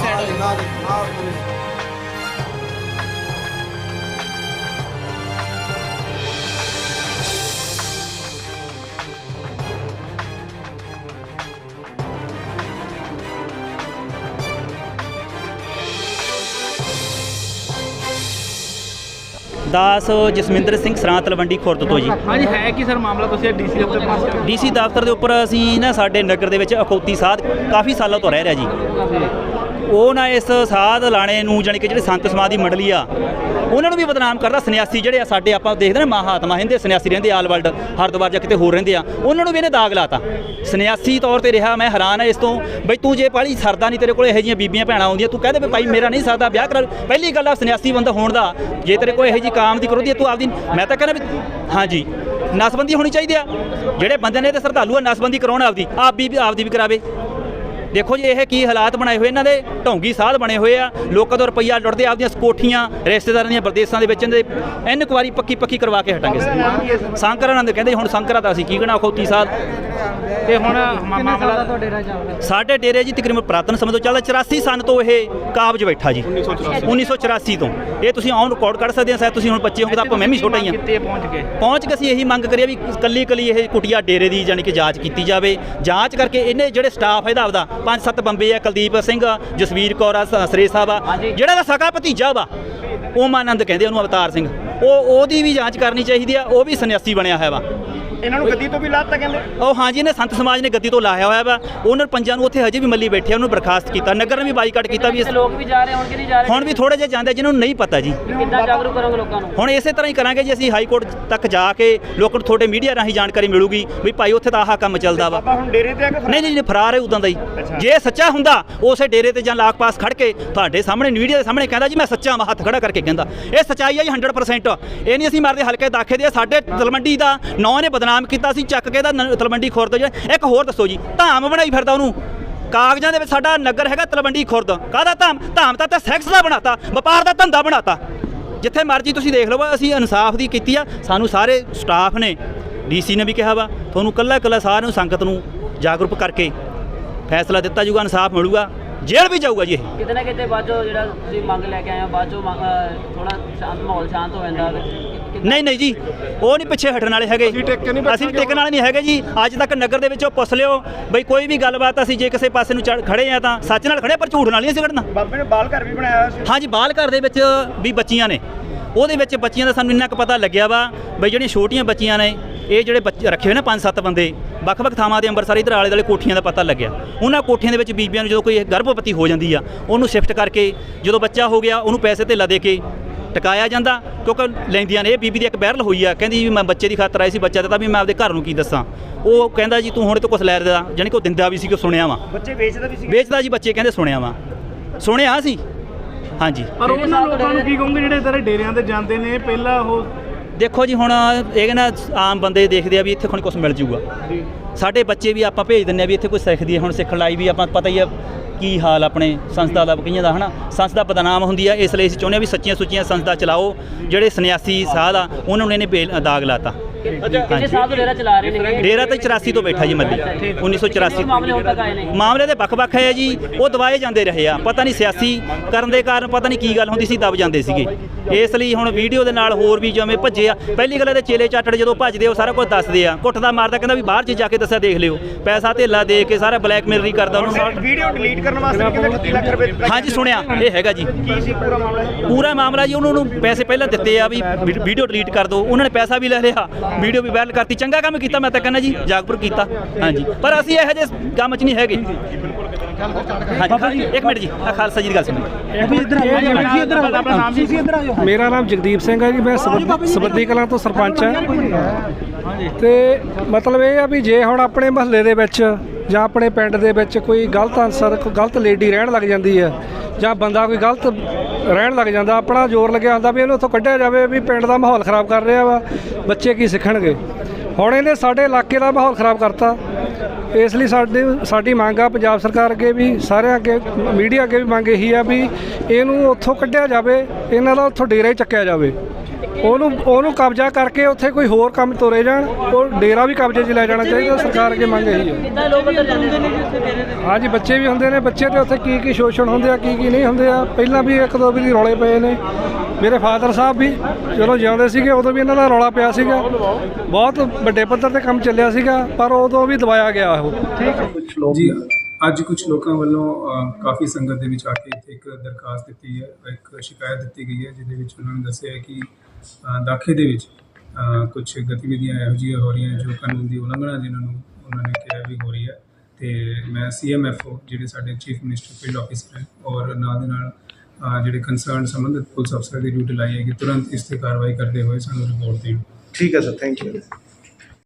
Side ਦਾਸ ਜਸਮਿੰਦਰ ਸਿੰਘ ਸਰਾਂ ਤਲਵੰਡੀ ਖੁਰਦ ਤੋਂ ਜੀ। ਹਾਂਜੀ ਹੈ ਕੀ ਸਰ ਮਾਮਲਾ? ਤੁਸੀਂ ਡੀਸੀ ਦੇ ਉੱਤੇ ਪਾਸ ਡੀਸੀ ਦਫ਼ਤਰ ਦੇ ਉੱਪਰ ਅਸੀਂ ਨਾ ਸਾਡੇ ਨਗਰ ਦੇ ਵਿੱਚ ਅਖੌਤੀ ਸਾਧ ਕਾਫੀ ਸਾਲਾਂ ਤੋਂ ਰਹਿ ਰਿਹਾ ਜੀ। ਉਹ ਨਾ ਇਸ ਸਾਧ ਲਾਣੇ ਨੂੰ ਜਾਣੀ ਕਿ ਜਿਹੜੇ ਸੰਤ ਸਮਾਜ ਦੀ ਮੰਡਲੀ ਆ ਉਹਨਾਂ ਨੂੰ ਵੀ ਬਦਨਾਮ ਕਰਦਾ, ਸੰਨਿਆਸੀ ਜਿਹੜੇ ਆ ਸਾਡੇ ਆਪਾਂ ਦੇਖਦੇ ਨੇ, ਮਹਾਤਮਾ ਹਿੰਦੇ ਸੰਨਿਆਸੀ ਰਹਿੰਦੇ, ਆਲ ਵਰਲਡ, ਹਰਿਦੁਆਰ ਜਾਂ ਕਿਤੇ ਹੋਰ ਰਹਿੰਦੇ ਆ, ਉਹਨਾਂ ਨੂੰ ਵੀ ਇਹਨੇ ਦਾਗ ਲਾਤਾ। ਸੰਨਿਆਸੀ ਤੌਰ ਤੇ ਰਿਹਾ, ਮੈਂ ਹੈਰਾਨ ਆ ਇਸ ਤੋਂ, ਬਈ ਤੂੰ ਜੇ ਪਾਲੀ ਸਰਦਾ ਨਹੀਂ ਤੇਰੇ ਕੋਲ ਇਹੋ ਜਿਹੀਆਂ ਬੀਬੀਆਂ ਭੈਣਾਂ ਆਉਂਦੀਆਂ, ਤੂੰ ਕਹਦੇ ਵੀ ਭਾਈ ਮੇਰਾ ਨਹੀਂ ਸਰਦਾ, ਵਿਆਹ ਕਰ, ਪਹਿਲੀ ਗੱਲ ਆ ਸੰਨਿਆਸੀ ਬੰਦਾ ਹੋਣ ਦਾ, ਜੇ ਤੇਰੇ ਕੋਲ ਇਹੋ ਜਿਹੀ ਕਾਮ ਦੀ ਕਰੋਦੀ ਤੂੰ ਆਪਦੀ, ਮੈਂ ਤਾਂ ਕਹਿੰਦਾ ਵੀ, ਹਾਂਜੀ, ਨਸਬੰਦੀ ਹੋਣੀ ਚਾਹੀਦੀ ਆ। ਜਿਹੜੇ ਬੰਦੇ ਨੇ ਤੇ ਸਰਦਾਲੂ ਆ, ਨਸਬੰਦੀ ਕਰਾਉਣ ਆਪਦੀ, ਆਪ ਵੀ ਆਪਦੀ ਵੀ ਕਰਾਵੇ। ਦੇਖੋ ਜੀ ਇਹ ਕੀ ਹਾਲਾਤ ਬਣਾਏ ਹੋਏ ਇਹਨਾਂ ਦੇ ਢੌਂਗੀ ਸਾਧ ਬਣੇ ਹੋਏ ਆ। ਲੋਕਾਂ ਤੋਂ ਰੁਪਈਆ ਲੁੱਟਦੇ ਆਪਦੀਆਂ ਕੋਠੀਆਂ ਰਿਸ਼ਤੇਦਾਰਾਂ ਦੀਆਂ ਪ੍ਰਦੇਸ਼ਾਂ ਦੇ ਵਿੱਚ ਇਹਦੇ ਐਨ ਕੁਵਾਰੀ ਪੱਕੀ ਪੱਕੀ ਕਰਵਾ ਕੇ ਹਟਾਂਗੇ ਸੰਕਰਾਨੰਦ ਕਹਿੰਦੇ ਹੁਣ ਸੰਕਰਾ ਤਾਂ ਅਸੀਂ ਕੀ ਕਹਣਾ ਖੋਤੀ ਸਾਧ। ਤੇ ਹੁਣ ਮਾਮਲਾ ਸਾਡੇ ਡੇਰੇ ਜੀ ਤਕਰੀਬਨ ਪ੍ਰਾਤਨ ਸਮੇਂ ਤੋਂ ਚੱਲਦਾ 84 ਸਨ ਤੋਂ ਇਹ ਕਾਬਜ ਬੈਠਾ ਜੀ। 1984 ਤੋਂ। ਇਹ ਤੁਸੀਂ ਔਨ ਰਿਕਾਰਡ ਕਰ ਸਕਦੇ ਆ ਸ਼ਾਇਦ ਤੁਸੀਂ ਹੁਣ ਬੱਚੇ ਹੋ ਤਾਂ ਆਪਾਂ ਮੈਂ ਵੀ ਛੋਟਾ ਹੀ ਆ ਕਿੱਥੇ ਪਹੁੰਚ ਗਏ? ਪਹੁੰਚ ਕੇ ਅਸੀਂ ਇਹੀ ਮੰਗ ਕਰੀਏ ਵੀ ਕੱਲੀ ਕੱਲੀ ਇਹ ਕੁਟਿਆ ਡੇਰੇ ਦੀ ਜਾਣੀ ਕਿ ਜਾਂਚ ਕੀਤੀ ਜਾਵੇ। ਜਾਂਚ ਕਰਕੇ ਇਹਨੇ ਜਿਹੜੇ ਸਟਾਫ ਇਹਦਾ ਆਪਦਾ ਪੰਜ ਸੱਤ ਬੰਬੇ ਆ ਕੁਲਦੀਪ ਸਿੰਘ ਜਸਵੀਰ ਕੌਰ ਆ ਸਰੇ ਸਾਹਿਬ ਆ ਜਿਹੜਾ ਦਾ ਸਕਾ ਭਤੀਜਾ ਵਾ ਉਹ ਮਾਨੰਦ ਕਹਿੰਦੇ ਉਹਨੂੰ ਅਵਤਾਰ ਸਿੰਘ। ਉਹ ਉਹਦੀ ਵੀ ਜਾਂਚ ਕਰਨੀ ਚਾਹੀਦੀ ਆ ਉਹ ਵੀ ਸੰਨਿਆਸੀ ਬਣਿਆ ਹੋਇਆ ਵਾ। ਇਹਨਾਂ ਨੂੰ ਗੱਦੀ ਤੋਂ ਵੀ ਲਾਤਾ ਕਹਿੰਦੇ? ਉਹ ਹਾਂਜੀ ਇਹਨੇ ਸੰਤ ਸਮਾਜ ਨੇ ਗੱਦੀ ਤੋਂ ਲਾਇਆ ਹੋਇਆ ਵਾ। ਉਹਨਾਂ ਪੰਜਾਂ ਨੂੰ ਉੱਥੇ ਹਜੇ ਵੀ ਮੱਲੀ ਬੈਠੇ ਆ ਉਹਨੂੰ ਬਰਖਾਸਤ ਕੀਤਾ। ਨਗਰ ਨੇ ਵੀ ਬਾਈਕਾਟ ਕੀਤਾ ਵੀ ਇਸ- ਲੋਕ ਵੀ ਜਾ ਰਹੇ ਹੁਣ ਕਿ ਨਹੀਂ ਜਾ ਰਹੇ? ਹੁਣ ਵੀ ਥੋੜੇ ਜਿਹੇ ਜਾਂਦੇ ਜਿਨ੍ਹਾਂ ਨੂੰ ਨਹੀਂ ਪਤਾ ਜੀ। ਕਿੱਦਾਂ ਜਾਗਰੂਕ ਕਰੋਗੇ ਲੋਕਾਂ ਨੂੰ? ਹੁਣ ਇਸੇ ਤਰ੍ਹਾਂ ਹੀ ਕਰਾਂਗੇ ਜੀ ਅਸੀਂ ਹਾਈ ਕੋਰਟ ਤੱਕ ਜਾ ਕੇ ਲੋਕਾਂ ਨੂੰ ਤੁਹਾਡੇ ਮੀਡੀਆ ਰਾਹੀਂ ਜਾਣਕਾਰੀ ਮਿਲੂਗੀ ਵੀ ਭਾਈ ਉੱਥੇ ਤਾਂ ਆਹ ਕੰਮ ਚੱਲਦਾ ਵਾ। ਆਪਾਂ ਹੁਣ ਡੇਰੇ ਤੇ ਆ ਕੇ ਨਹੀਂ ਨਹੀਂ ਨਹੀਂ ਫਰਾਰ ਹੈ ਉਦਾਂ ਦਾ ਹੀ। ਜੇ ਸੱਚਾ ਹੁੰਦਾ ਉਸੇ ਡੇਰੇ ਤੇ ਜਾਂ ਲਾਖ ਪਾਸ ਖੜ ਕੇ ਤੁਹਾਡੇ ਸਾਹਮਣੇ ਮੀਡੀਆ ਦੇ ਸਾਹਮਣੇ ਕਹਿੰਦਾ ਜੀ ਮੈਂ ਸੱਚਾ ਹਾਂ ਹੱਥ ਖੜਾ ਕਰਕੇ ਕਹਿੰਦਾ। ਇਹ ਸੱਚਾਈ ਹੈ ਜੀ 100% ਇਹ ਨਹੀਂ ਅਸੀਂ ਮਾਰਦੇ ਹਲਕੇ ਦਾਖੇ ਦੇ ਸਾਡੇ ਤਲਮੰਡੀ ਦਾ ਨਾਂ ਨੇ ਬਦਨਾਮ ਕੀਤਾ ਸੀ, ਚੱਕ ਕੇ ਦਾ ਤਲਮੰਡੀ ਖੁਰਦ ਜਿਹੜਾ ਇੱਕ ਹੋਰ ਦੱਸੋ ਜੀ, ਧਾਮ ਬਣਾਈ ਫਿਰਦਾ ਉਹਨੂੰ। ਕਾਗਜ਼ਾਂ ਦੇ ਵਿੱਚ ਸਾਡਾ ਨਗਰ ਹੈਗਾ ਤਲਵੰਡੀ ਖੁਰਦ। ਕਾਹਦਾ ਧਾਮ? ਧਾਮ ਤਾਂ ਤੇ ਸੈਕਸ ਦਾ ਬਣਾਤਾ, ਵਪਾਰ ਦਾ ਧੰਦਾ ਬਣਾਤਾ। ਜਿੱਥੇ ਮਰਜ਼ੀ ਤੁਸੀਂ ਦੇਖ ਲਓ, ਅਸੀਂ ਇਨਸਾਫ ਦੀ ਕੀਤੀ ਆ, ਸਾਨੂੰ ਸਾਰੇ ਸਟਾਫ ਨੇ ਡੀਸੀ ਨੇ ਵੀ ਕਿਹਾ ਵਾ, ਤੁਹਾਨੂੰ ਕੱਲਾ ਕੱਲਾ ਸਾਰਿਆਂ ਨੂੰ ਸੰਗਤ ਨੂੰ ਜਾਗਰੂਕ ਕਰਕੇ ਫੈਸਲਾ ਦਿੱਤਾ ਜਾਊਗਾ, ਇਨਸਾਫ ਮਿਲੂਗਾ, ਜੇਲ੍ਹ ਵੀ ਜਾਊਗਾ ਜੀ ਇਹ। ਕਿਤੇ ਨਾ ਕਿਤੇ ਬਾਅਦੋਂ ਜਿਹੜਾ ਤੁਸੀਂ ਮੰਗ ਲੈ ਕੇ ਆਏ ਹੋ, ਬਾਅਦੋਂ ਥੋੜਾ ਸ਼ਾਂਤ ਮਾਹੌਲ ਸ਼ਾਂਤ ਹੋ ਜਾਂਦਾ। ਨਹੀਂ ਨਹੀਂ ਜੀ ਉਹ ਨਹੀਂ ਪਿੱਛੇ ਹਟਣ ਵਾਲੇ ਹੈਗੇ। ਅਸੀਂ ਟੇਕਣ ਵਾਲੇ ਨਹੀਂ ਹੈਗੇ ਜੀ। ਅੱਜ ਤੱਕ ਨਗਰ ਦੇ ਵਿੱਚੋਂ ਪੁੱਛ ਲਿਓ। ਬਈ ਕੋਈ ਵੀ ਗੱਲਬਾਤ ਅਸੀਂ ਜੇ ਕਿਸੇ ਪਾਸੇ ਨੂੰ ਖੜੇ ਆ ਤਾਂ ਸੱਚ ਨਾਲ ਖੜੇ ਪਰ ਝੂਠ ਨਾਲ ਨਹੀਂ ਅਸੀਂ ਖੜਨਾ। ਬਾਬੇ ਨੇ ਬਾਲ ਘਰ ਵੀ ਬਣਾਇਆ ਹੋਇਆ ਸੀ। ਹਾਂਜੀ ਬਾਲ ਘਰ ਦੇ ਵਿੱਚ ਵੀ ਬੱਚੀਆਂ ਨੇ। ਉਹਦੇ ਵਿੱਚ ਬੱਚੀਆਂ ਦਾ ਸਾਨੂੰ ਇੰਨਾ ਕੁ ਪਤਾ ਲੱਗਿਆ ਵਾ ਬਈ ਜਿਹੜੀਆਂ ਛੋਟੀਆਂ ਬੱਚੀਆਂ ਨੇ ਇਹ ਜਿਹੜੇ ਬੱਚੇ ਰੱਖੇ ਹੋਏ ਨੇ ਪੰਜ ਸੱਤ ਬੰਦੇ ਵੱਖ-ਵੱਖ ਥਾਵਾਂ ਦੇ ਅੰਮ੍ਰਿਤਸਰ ਇਧਰ ਆਲੇ ਦੁਆਲੇ ਕੋਠੀਆਂ ਦਾ ਪਤਾ ਲੱਗਿਆ। ਉਹਨਾਂ ਕੋਠੀਆਂ ਦੇ ਵਿੱਚ ਬੀਬੀਆਂ ਨੂੰ ਜਦੋਂ ਕੋਈ ਗਰਭਵਤੀ ਹੋ ਜਾਂਦੀ ਆ ਉਹਨੂੰ ਸ਼ਿਫਟ ਕਰਕੇ ਜਦੋਂ ਬੱਚਾ ਹੋ ਗਿਆ ਉਹਨੂੰ ਪੈਸੇ ਧੇਲਾ ਦੇ ਕੇ ਟਿਕਾਇਆ ਜਾਂਦਾ ਕਿਉਂਕਿ ਲੈਂਦੀਆਂ ਨੇ ਇਹ ਬੀਬੀ ਦੀ ਇੱਕ ਬਹਿਰਲ ਹੋਈ ਆ ਕਹਿੰਦੀ ਵੀ ਮੈਂ ਬੱਚੇ ਦੀ ਖਾਤਰ ਆਈ ਸੀ ਬੱਚਾ ਦਿੱਤਾ ਵੀ ਮੈਂ ਆਪਦੇ ਘਰ ਨੂੰ ਕੀ ਦੱਸਾਂ। ਉਹ ਕਹਿੰਦਾ ਜੀ ਤੂੰ ਹੁਣ ਤੇ ਕੁਛ ਲੈ ਰਿਹਾ ਜਾਣੀ ਕਿ ਉਹ ਦਿੰਦਾ ਵੀ ਸੀ ਕਿ ਸੁਣਿਆ ਵਾ। ਬੱਚੇ ਵੇਚਦਾ ਵੀ ਸੀ ਵੇਚਦਾ ਜੀ ਬੱਚੇ ਕਹਿੰਦੇ ਸੁਣਿਆ ਵਾ। ਸੁਣਿਆ ਸੀ? ਹਾਂਜੀ। ਪਰ ਉਹਨਾਂ ਲੋਕਾਂ ਨੂੰ ਕੀ ਕਹੋਗੇ ਜਿਹੜੇ ਤੇਰੇ ਡੇਰਿਆਂ ਤੇ ਜਾਂਦੇ ਨੇ ਪਹਿਲਾਂ ਉਹ ਦੇਖੋ ਜੀ ਹੁਣ ਇਹ ਨਾ ਆਮ ਬੰਦੇ ਦੇਖਦੇ ਆ ਵੀ ਇੱਥੇ ਹੁਣ ਕੁਝ ਮਿਲ ਜੂਗਾ। ਸਾਡੇ ਬੱਚੇ ਵੀ ਆਪਾਂ ਭੇਜ ਦਿੰਨੇ ਆ ਵੀ ਇੱਥੇ ਕੁਝ ਸਿੱਖਦੀ ਹੈ ਹੁਣ ਸਿੱਖਣ ਲਈ ਵੀ ਆਪਾਂ ਪਤਾ ਹੀ ਆ ਕੀ ਹਾਲ ਆਪਣੇ ਸੰਸਥਾ ਦਾ ਕਈਆਂ ਦਾ, ਹਨਾ? ਸੰਸਥਾ ਬਦਨਾਮ ਹੁੰਦੀ ਆ, ਇਸ ਲਈ ਅਸੀਂ ਚਾਹੁੰਦੇ ਆ ਵੀ ਸੱਚੀਆਂ ਸੁੱਚੀਆਂ ਸੰਸਥਾ ਚਲਾਓ, ਜਿਹੜੇ ਸੰਨਿਆਸੀ ਸਾਧ ਆ, ਉਹਨਾਂ ਨੂੰ ਇਹਨੇ ਬੇਲ ਦਾਗ ਲਾਤਾ। ਕਿੰਨੇ ਸਾਲ ਤੋਂ ਡੇਰਾ ਚਲਾ ਰਹੇ ਨੇ? ਡੇਰਾ ਤਾਂ 84 ਤੋਂ ਬੈਠਾ ਜੀ ਮੱਲੀ 1984 ਮਾਮਲੇ ਹੁਣ ਤੱਕ ਆਏ ਨੇ? ਮਾਮਲੇ ਦੇ ਵੱਖ-ਵੱਖ ਹੈ ਜੀ। ਉਹ ਦਵਾਏ ਜਾਂਦੇ ਰਹੇ ਆ। ਪਤਾ ਨਹੀਂ ਸਿਆਸੀ ਕਰਨ ਦੇ ਕਾਰਨ ਪਤਾ ਨਹੀਂ ਕੀ ਗੱਲ ਹੁੰਦੀ ਸੀ ਦਬ ਜਾਂਦੇ ਸੀਗੇ। ਇਸ ਲਈ ਹੁਣ ਵੀਡੀਓ ਦੇ ਨਾਲ ਹੋਰ ਵੀ ਜਿਵੇਂ ਭੱਜੇ ਆ। ਪਹਿਲੀ ਗੱਲ ਇਹਦੇ ਚੇਲੇ ਚਾਟੜ ਜਦੋਂ ਭੱਜਦੇ ਉਹ ਸਾਰਾ ਕੁਝ ਦੱਸਦੇ ਆ। ਕੁੱਟਦਾ ਮਾਰਦਾ ਕਹਿੰਦਾ ਵੀ ਬਾਹਰ ਚ ਜਾ ਕੇ ਦੱਸਿਆ ਦੇਖ ਲਿਓ। ਪੈਸਾ ਧੇਲਾ ਦੇ ਕੇ ਸਾਰਾ ਬਲੈਕਮੇਲਰੀ ਕਰਦਾ ਉਹਨੂੰ। ਵੀਡੀਓ ਡਿਲੀਟ ਕਰਨ ਵਾਸਤੇ ਕਹਿੰਦੇ 30 ਲੱਖ ਰੁਪਏ ਹਾਂਜੀ ਸੁਣਿਆ। ਇਹ ਹੈਗਾ ਜੀ। ਕੀ ਸੀ ਪੂਰਾ ਮਾਮਲਾ? ਪੂਰਾ ਮਾਮਲਾ ਜੀ ਉਹਨਾਂ ਨੂੰ ਪੈਸੇ ਪਹਿਲਾਂ ਦਿੱਤੇ ਆ ਵੀ- ਵੀਡੀਓ ਡਿਲੀਟ ਕਰ ਦਿਓ। ਉਹਨਾਂ ਨੇ ਪੈਸਾ ਵੀ ਲੈ ਲਿਆ। ਵੀਡੀਓ ਵੀ ਵਾਇਰਲ ਕਰਤੀ। ਚੰਗਾ ਕੰਮ ਕੀਤਾ ਮੈਂ ਤਾਂ ਕਹਿੰਦਾ ਜੀ ਜਾਗਪੁਰ ਕੀਤਾ। ਹਾਂਜੀ। ਪਰ ਅਸੀਂ ਇਹੋ ਜਿਹੇ ਕੰਮ 'ਚ ਨਹੀਂ ਹੈਗੇ। ਹਾਂਜੀ। ਇੱਕ ਮਿੰਟ ਜੀ ਆਹ ਖਾਲਸਾ ਜੀ ਦੀ ਗੱਲ ਸੁਣੋ। ਮੇਰਾ ਨਾਮ ਜਗਦੀਪ ਸਿੰਘ ਹੈ ਜੀ ਮੈਂ ਸਬੰਧੀ ਕਲਾਂ ਤੋਂ ਸਰਪੰਚ ਹਾਂ। ਤੇ ਮਤਲਬ ਇਹ ਆ ਵੀ ਜੇ ਹੁਣ ਆਪਣੇ ਮਹੱਲੇ ਦੇ ਵਿੱਚ ਜਾਂ ਆਪਣੇ ਪਿੰਡ ਦੇ ਵਿੱਚ ਕੋਈ ਗਲਤ ਅਨਸਰ ਕੋਈ ਗਲਤ ਲੇਡੀ ਰਹਿਣ ਲੱਗ ਜਾਂਦੀ ਹੈ ਜਾਂ ਬੰਦਾ ਕੋਈ ਗਲਤ ਰਹਿਣ ਲੱਗ ਜਾਂਦਾ, ਆਪਣਾ ਜ਼ੋਰ ਲੱਗਿਆ ਹੁੰਦਾ ਵੀ ਇਹਨੂੰ ਉੱਥੋਂ ਕੱਢਿਆ ਜਾਵੇ ਵੀ ਪਿੰਡ ਦਾ ਮਾਹੌਲ ਖਰਾਬ ਕਰ ਰਿਹਾ ਵਾ, ਬੱਚੇ ਕੀ ਸਿੱਖਣਗੇ। ਹੁਣ ਇਹਨੇ ਸਾਡੇ ਇਲਾਕੇ ਦਾ ਮਾਹੌਲ ਖਰਾਬ ਕਰਤਾ। ਇਸ ਲਈ ਸਾਡੇ, ਸਾਡੀ ਮੰਗ ਆ ਪੰਜਾਬ ਸਰਕਾਰ ਅੱਗੇ ਵੀ, ਸਾਰਿਆਂ ਅੱਗੇ, ਮੀਡੀਆ ਅੱਗੇ ਵੀ ਮੰਗ ਇਹੀ ਆ ਵੀ ਇਹਨੂੰ ਉੱਥੋਂ ਕੱਢਿਆ ਜਾਵੇ, ਇਹਨਾਂ ਦਾ ਉੱਥੋਂ ਡੇਰਾ ਹੀ ਚੱਕਿਆ ਜਾਵੇ। ਉਹਨੂੰ ਉਹਨੂੰ ਕਬਜ਼ਾ ਕਰਕੇ ਉੱਥੇ ਕੋਈ ਹੋਰ ਕੰਮ ਤੋਰੇ ਜਾਣ ਉਹ ਡੇਰਾ ਵੀ ਕਬਜ਼ੇ 'ਚ ਲੈ ਜਾਣਾ ਚਾਹੀਦਾ ਸਰਕਾਰ ਅੱਗੇ ਮੰਗ ਇਹੀ ਹੈ। ਕਿੰਨਾ ਲੋਕ ਅੰਦਰ ਜਾਂਦੇ ਨੇ ਜੀ ਉੱਥੇ ਡੇਰੇ ਦੇ ਹਾਂਜੀ ਬੱਚੇ ਵੀ ਹੁੰਦੇ ਨੇ ਬੱਚੇ ਤੇ ਉੱਥੇ ਕੀ ਕੀ ਸ਼ੋਸ਼ਣ ਹੁੰਦੇ ਆ ਕੀ ਕੀ ਨਹੀਂ ਹੁੰਦੇ ਆ। ਪਹਿਲਾਂ ਵੀ ਇੱਕ ਦੋ ਵਾਰੀ ਰੌਲੇ ਪਏ ਨੇ। ਮੇਰੇ ਫਾਦਰ ਸਾਹਿਬ ਵੀ ਜਦੋਂ ਜਿਉਂਦੇ ਸੀਗੇ ਉਦੋਂ ਵੀ ਇਹਨਾਂ ਦਾ ਰੌਲਾ ਪਿਆ ਸੀਗਾ। ਬਹੁਤ ਵੱਡੇ ਪੱਧਰ ਤੇ ਕੰਮ ਚੱਲਿਆ ਸੀਗਾ ਪਰ ਉਦੋਂ ਵੀ ਦਬਾਇਆ ਗਿਆ ਉਹ। ਜੀ। ਅੱਜ ਕੁਝ ਲੋਕਾਂ ਵੱਲੋਂ ਕਾਫੀ ਸੰਗਤ ਦੇ ਵਿੱਚ ਆ ਕੇ ਇੱਥੇ ਇੱਕ ਦਰਖਾਸਤ ਦਿੱਤੀ ਹੈ ਇੱਕ ਸ਼ਿਕਾਇਤ ਦਿੱਤੀ ਗਈ ਹੈ ਜਿਹਦੇ ਵਿੱਚ ਉਹਨਾਂ ਨੇ ਦੱਸਿਆ ਹੈ ਕਿ ਦਾਖੇ ਦੇ ਵਿੱਚ ਕੁਝ ਗਤੀਵਿਧੀਆਂ ਇਹੋ ਜਿਹੀਆਂ ਹੋ ਰਹੀਆਂ ਜੋ ਕਾਨੂੰਨ ਦੀ ਉਲੰਘਣਾ ਜਿਨ੍ਹਾਂ ਨੂੰ ਉਹਨਾਂ ਨੇ ਕਿਹਾ ਵੀ ਹੋ ਰਹੀ ਹੈ। ਤੇ ਮੈਂ ਸੀਐਮਐਫਓ ਜਿਹੜੇ ਸਾਡੇ ਚੀਫ ਮਿਨਿਸਟਰ ਫੀਲਡ ਆਫਿਸਰ ਹੈ, ਔਰ ਨਾਲ ਦੇ ਨਾਲ ਜਿਹੜੇ ਕੰਸਰਨ ਸੰਬੰਧਿਤ ਪੁਲਿਸ ਅਫਸਰ ਦੀ ਡਿਊਟੀ ਲਾਈ ਹੈ ਕਿ ਤੁਰੰਤ ਇਸ ਤੇ ਕਾਰਵਾਈ ਕਰਦੇ ਹੋਏ ਸਾਨੂੰ ਰਿਪੋਰਟ ਦੇਣ। ਠੀਕ ਹੈ ਸਰ ਥੈਂਕ ਯੂ